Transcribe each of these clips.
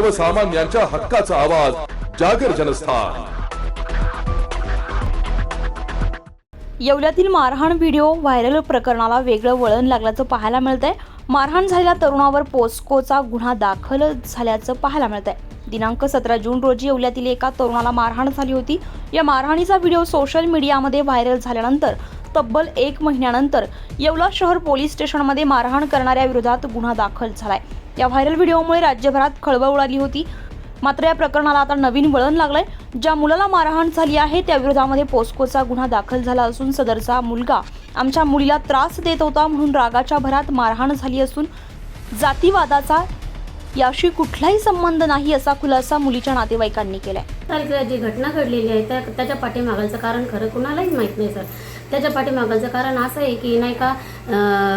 सर्वसामान्यांच्या हक्काचा आवाज जागर जनस्थान. येवल्यातील मारहाण व्हिडिओ व्हायरल प्रकरणाला वेगळं वळण लागल्याचं पाहायला मिळतंय. मारहाण झालेल्या तरुणावर पोस्कोचा गुन्हा दाखल झाल्याचं पाहायला मिळतंय. दिनांक सतरा जून रोजी येवल्यातील एका तरुणाला मारहाण झाली होती. या मारहाणीचा व्हिडिओ सोशल मीडियामध्ये व्हायरल झाल्यानंतर तब्बल एक महिन्यानंतर येवला शहर पोलीस स्टेशनमध्ये मारहाण करणाऱ्या विरोधात गुन्हा दाखल झालाय. या व्हायरल व्हिडिओमुळे राज्यभरात खळबळ उडाली होती. मात्र या प्रकरणाला आता नवीन वळण लागलंय. ज्या मुलाला मारहाण झाली आहे त्या विरोधामध्ये पोस्कोचा गुन्हा दाखल झाला असून सदरचा मुलगा आमच्या मुलीला त्रास देत होता म्हणून रागाच्या भरात मारहाण झाली असून जातीवादाचा याशी कुठलाही संबंध नाही असा खुलासा मुलीच्या नातेवाईकांनी केलाय. तारखेला जी घटना घडलेली आहे त्या त्याच्या पाठीमागाचं कारण खरं कुणालाही माहीत नाही सर. त्याच्या पाठीमागाचं कारण असं आहे की नाही का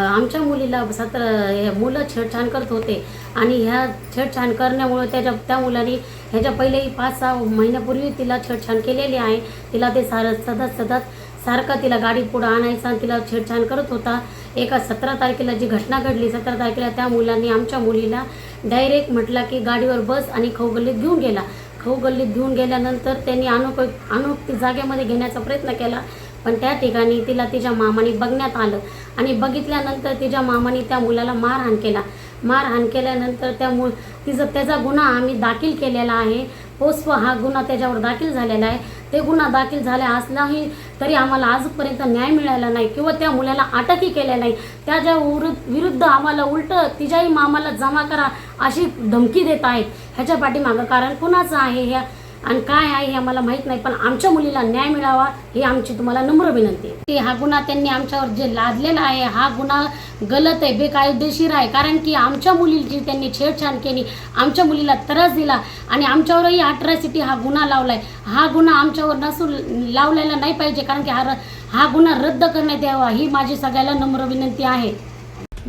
आमच्या मुलीला सतरा मुलं छेडछाण करत होते. आणि ह्या छेडछाण करण्यामुळं त्याच्या त्या मुलांनी ह्याच्या पहिलेही पाच सहा महिन्यापूर्वी तिला छेडछाण केलेली आहे. तिला ते सार सतत सतत सारखं तिला गाडी पुढं आणायचा आणि तिला छेडछाण करत होता. एका सतरा तारखेला जी घटना घडली सतरा तारखेला त्या मुलांनी आमच्या मुलीला डायरेक्ट म्हटला की गाडीवर बस आणि खौगल्लीत घेऊन गेला. खऊ गल्लीत घेऊन गेल्यानंतर त्यांनी अनुक अनुपती जागेमध्ये घेण्याचा प्रयत्न केला. पण त्या ठिकाणी तिला तिच्या मामाने बघण्यात आलं आणि बघितल्यानंतर तिच्या मामाने त्या मुलाला मारहाण केला. मारहाण केल्यानंतर त्या मु तिचं त्याचा गुन्हा आम्ही दाखल केलेला आहे. पोस्व हा गुन्हा त्याच्यावर दाखल झालेला आहे. ते गुन्हा दाखल झाला असलाही तरी आम्हाला आजपर्यंत न्याय मिळाला नाही किंवा त्या मुलाला अटकही केल्या नाही. त्याच्या विरुद्ध विरुद्ध आम्हाला उलट तिच्याही मामाला जमा करा अशी धमकी देत आहेत. ह्याच्या पाठीमागं कारण कुणाचं आहे? ह्या आणि काय आहे हे आम्हाला माहीत नाही पण आमच्या मुलीला न्याय मिळावा ही आमची तुम्हाला नम्र विनंती आहे. की हा गुन्हा त्यांनी आमच्यावर जे लादलेला आहे हा गुन्हा गलत आहे बेकायदेशीर आहे. कारण की आमच्या मुलीची त्यांनी छेडछाड केली आमच्या मुलीला त्रास दिला आणि आमच्यावरही अट्रॅसिटी हा गुन्हा लावलाय. हा गुन्हा आमच्यावर नसून लावलेला नाही पाहिजे कारण की हा र- हा गुन्हा रद्द करण्यात यावा ही माझी सगळ्याला नम्र विनंती आहे.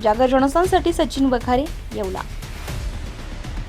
जागर जनस्थानसाठी सचिन वखारे येवला.